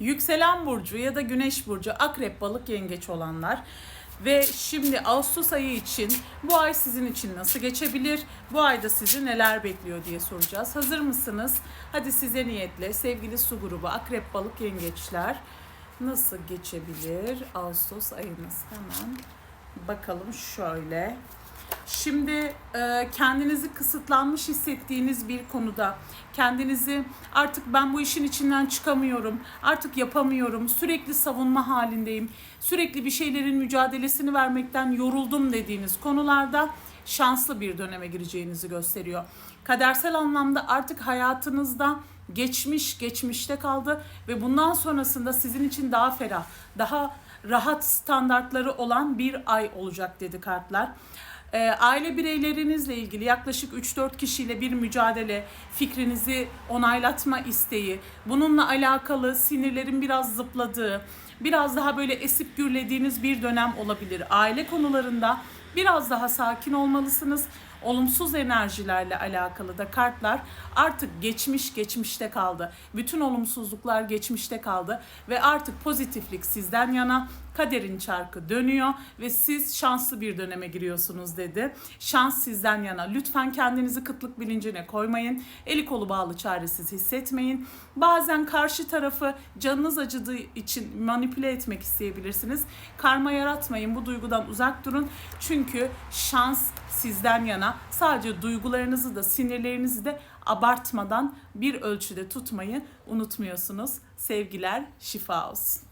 Yükselen burcu ya da güneş burcu akrep balık yengeç olanlar ve şimdi Ağustos ayı için bu ay sizin için nasıl geçebilir? Bu ayda sizi neler bekliyor diye soracağız. Hazır mısınız? Hadi size niyetle sevgili su grubu akrep balık yengeçler nasıl geçebilir Ağustos ayınız? Hemen bakalım şöyle. Şimdi e, kendinizi kısıtlanmış hissettiğiniz bir konuda kendinizi artık ben bu işin içinden çıkamıyorum, artık yapamıyorum, sürekli savunma halindeyim, sürekli bir şeylerin mücadelesini vermekten yoruldum dediğiniz konularda şanslı bir döneme gireceğinizi gösteriyor. Kadersel anlamda artık hayatınızda geçmiş geçmişte kaldı ve bundan sonrasında sizin için daha ferah, daha rahat standartları olan bir ay olacak dedi kartlar. Ee, aile bireylerinizle ilgili yaklaşık 3-4 kişiyle bir mücadele, fikrinizi onaylatma isteği, bununla alakalı sinirlerin biraz zıpladığı, biraz daha böyle esip gürlediğiniz bir dönem olabilir. Aile konularında biraz daha sakin olmalısınız. Olumsuz enerjilerle alakalı da kartlar artık geçmiş geçmişte kaldı. Bütün olumsuzluklar geçmişte kaldı ve artık pozitiflik sizden yana kaderin çarkı dönüyor ve siz şanslı bir döneme giriyorsunuz dedi. Şans sizden yana. Lütfen kendinizi kıtlık bilincine koymayın. Eli kolu bağlı çaresiz hissetmeyin. Bazen karşı tarafı canınız acıdığı için manipüle etmek isteyebilirsiniz. Karma yaratmayın. Bu duygudan uzak durun. Çünkü şans sizden yana. Sadece duygularınızı da sinirlerinizi de abartmadan bir ölçüde tutmayı unutmuyorsunuz. Sevgiler, şifa olsun.